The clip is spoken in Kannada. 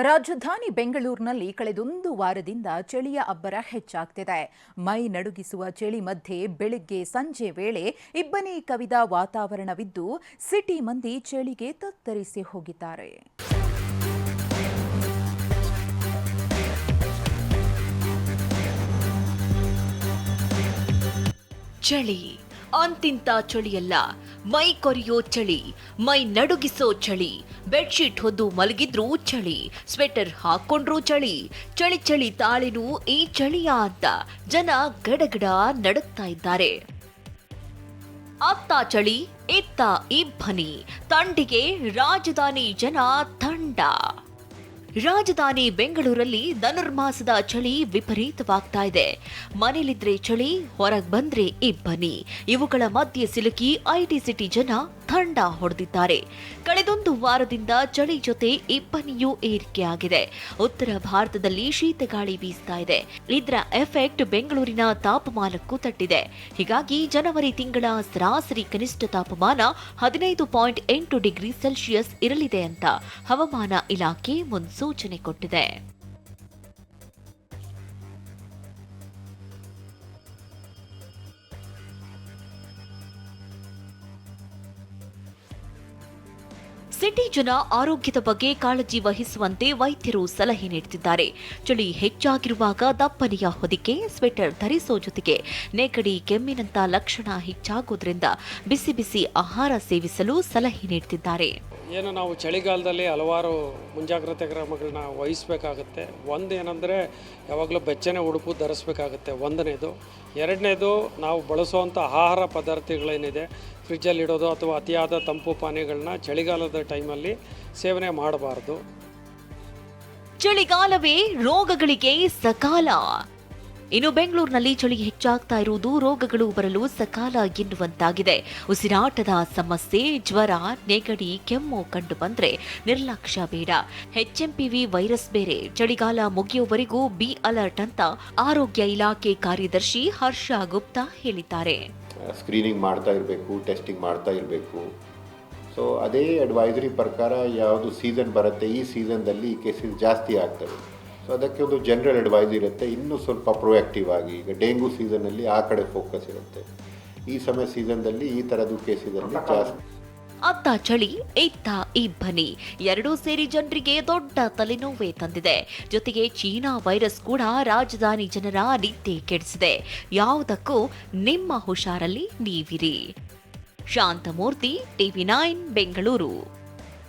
ರಾಜಧಾನಿ ಬೆಂಗಳೂರಿನಲ್ಲಿ ಕಳೆದೊಂದು ವಾರದಿಂದ ಚಳಿಯ ಅಬ್ಬರ ಹೆಚ್ಚಾಗ್ತಿದೆ. ಮೈ ನಡುಗಿಸುವ ಚಳಿ ಮಧ್ಯೆ ಬೆಳಿಗ್ಗೆ ಸಂಜೆ ವೇಳೆ ಇಬ್ಬನಿ ಕವಿದ ವಾತಾವರಣವಿದ್ದು, ಸಿಟಿ ಮಂದಿ ಚಳಿಗೆ ತತ್ತರಿಸಿ ಹೋಗಿದ್ದಾರೆ. ಚಳಿ. ಅಂತಿಂತ ಚಳಿಯಲ್ಲ. ಮೈ ಕೊರಿಯೋ ಚಳಿ. ಮೈ ನಡುಗಿಸೋ ಚಳಿ. ಬೆಡ್ಶೀಟ್ ಹೊದ್ದು ಮಲಗಿದ್ರು ಚಳಿ, ಸ್ವೆಟರ್ ಹಾಕೊಂಡ್ರು ಚಳಿ ಚಳಿ ಚಳಿ ತಾಳಿನೂ ಈ ಚಳಿಯ ಅಂತ ಜನ ಗಡಗಡ ನಡುತ್ತಾ ಇದ್ದಾರೆ. ಅತ್ತ ಚಳಿ, ಇತ್ತ ಇಬ್ಬನಿ ತಂಡಿಗೆ ರಾಜಧಾನಿ ಜನ ತಂಡ. ರಾಜಧಾನಿ ಬೆಂಗಳೂರಲ್ಲಿ ಧನುರ್ಮಾಸದ ಚಳಿ ವಿಪರೀತವಾಗ್ತಾ ಇದೆ. ಮನೇಲಿದ್ರೆ ಚಳಿ, ಹೊರಗೆ ಬಂದ್ರೆ ಇಬ್ಬನಿ ಇವುಗಳ ಮಧ್ಯೆ ಸಿಲುಕಿ ಐಟಿ ಸಿಟಿ ಜನ ತಂಡ ಹೊಡೆದಿದ್ದಾರೆ. ಕಳೆದೊಂದು ವಾರದಿಂದ ಚಳಿ ಜೊತೆ ಇಬ್ಬನಿಯೂ ಏರಿಕೆಯಾಗಿದೆ. ಉತ್ತರ ಭಾರತದಲ್ಲಿ ಶೀತಗಾಳಿ ಬೀಸ್ತಾ ಇದೆ. ಇದರ ಎಫೆಕ್ಟ್ ಬೆಂಗಳೂರಿನ ತಾಪಮಾನಕ್ಕೂ ತಟ್ಟಿದೆ. ಹೀಗಾಗಿ ಜನವರಿ ತಿಂಗಳ ಸರಾಸರಿ ಕನಿಷ್ಠ ತಾಪಮಾನ ಹದಿನೈದು ಪಾಯಿಂಟ್ ಎಂಟು ಡಿಗ್ರಿ ಸೆಲ್ಸಿಯಸ್ ಇರಲಿದೆ ಅಂತ ಹವಾಮಾನ ಇಲಾಖೆ ಮುನ್ಸೂಚನೆ ಕೊಟ್ಟಿದೆ. ಸಿಟಿ ಜನ ಆರೋಗ್ಯದ ಬಗ್ಗೆ ಕಾಳಜಿ ವಹಿಸುವಂತೆ ವೈದ್ಯರು ಸಲಹೆ ನೀಡುತ್ತಿದ್ದಾರೆ. ಚಳಿ ಹೆಚ್ಚಾಗಿರುವಾಗ ದಪ್ಪನೆಯ ಹೊದಿಕೆ ಸ್ವೆಟರ್ ಧರಿಸೋ ಜೊತೆಗೆ ನೆಗಡಿ, ಕೆಮ್ಮಿನಂತ ಲಕ್ಷಣ ಹೆಚ್ಚಾಗೋದ್ರಿಂದ ಬಿಸಿ ಬಿಸಿ ಆಹಾರ ಸೇವಿಸಲು ಸಲಹೆ ನೀಡುತ್ತಿದ್ದಾರೆ. ಏನು ನಾವು ಚಳಿಗಾಲದಲ್ಲಿ ಹಲವಾರು ಮುಂಜಾಗ್ರತೆ ಕ್ರಮಗಳನ್ನ ವಹಿಸಬೇಕಾಗುತ್ತೆ. ಒಂದು ಏನಂದರೆ ಯಾವಾಗಲೂ ಬೆಚ್ಚನೆ ಉಡುಪು ಧರಿಸಬೇಕಾಗುತ್ತೆ. ಒಂದನೇದು. ಎರಡನೇದು ನಾವು ಬಳಸುವಂಥ ಆಹಾರ ಪದಾರ್ಥಗಳೇನಿದೆ ಫ್ರಿಜ್ಜಲ್ಲಿ ಇಡೋದು ಅಥವಾ ಅತಿಯಾದ ತಂಪು ಪಾನೀಯಗಳನ್ನ ಚಳಿಗಾಲದ ಟೈಮಲ್ಲಿ ಸೇವನೆ ಮಾಡಬಾರ್ದು. ಚಳಿಗಾಲವೇ ರೋಗಗಳಿಗೆ ಸಕಾಲ. ಇನ್ನು ಬೆಂಗಳೂರಿನಲ್ಲಿ ಚಳಿ ಹೆಚ್ಚಾಗ್ತಾ ಇರುವುದು ರೋಗಗಳು ಬರಲು ಸಕಾಲ ಎನ್ನುವಂತಾಗಿದೆ. ಉಸಿರಾಟದ ಸಮಸ್ಯೆ, ಜ್ವರ, ನೆಗಡಿ, ಕೆಮ್ಮು ಕಂಡು ಬಂದರೆ ನಿರ್ಲಕ್ಷ್ಯ ಬೇಡ. ಎಚ್ಎಂಪಿವಿ ವೈರಸ್ ಬೇರೆ. ಚಳಿಗಾಲ ಮುಗಿಯುವವರೆಗೂ ಬಿ ಅಲರ್ಟ್ ಅಂತ ಆರೋಗ್ಯ ಇಲಾಖೆ ಕಾರ್ಯದರ್ಶಿ ಹರ್ಷ ಗುಪ್ತಾ ಹೇಳಿದ್ದಾರೆ. ಸ್ಕ್ರೀನಿಂಗ್ ಮಾಡ್ತಾ ಇರಬೇಕು ಟೆಸ್ಟಿಂಗ್ ಮಾಡ್ತಾ ಇರಬೇಕು. ಸೊ ಅದೇ ಅಡ್ವೈಸರಿ ಪ್ರಕಾರ ಯಾವುದು ಸೀಸನ್ ಬರುತ್ತೆ ಈ ಸೀಸನ್ದಲ್ಲಿ ಈ ಕೇಸಸ್ ಜಾಸ್ತಿ ಆಗ್ತವೆ. ಸೊ ಅದಕ್ಕೆ ಒಂದು ಜನರಲ್ ಅಡ್ವೈಸ್ ಇರುತ್ತೆ. ಇನ್ನೂ ಸ್ವಲ್ಪ ಪ್ರೊಯಾಕ್ಟಿವ್ ಆಗಿ ಈಗ ಡೆಂಗು ಸೀಸನಲ್ಲಿ ಆ ಕಡೆ ಫೋಕಸ್ ಇರುತ್ತೆ. ಈ ಸಮಯ ಸೀಸನ್ದಲ್ಲಿ ಈ ಥರದ್ದು ಕೇಸಿದಲ್ಲಿ ಜಾಸ್ತಿ ಅತ್ತ ಚಳಿ, ಇತ್ತ ಇಬ್ಬನಿ. ಎರಡೂ ಸೇರಿ ಜನರಿಗೆ ದೊಡ್ಡ ತಲೆನೋವೇ ತಂದಿದೆ. ಜೊತೆಗೆ ಚೀನಾ ವೈರಸ್ ಕೂಡ ರಾಜಧಾನಿ ಜನರ ನಿದ್ದೆ ಕೆಡಿಸಿದೆ. ಯಾವುದಕ್ಕೂ ನಿಮ್ಮ ಹುಷಾರಲ್ಲಿ ನೀವಿರಿ. Shanthamurthy, TV nine, Bengaluru.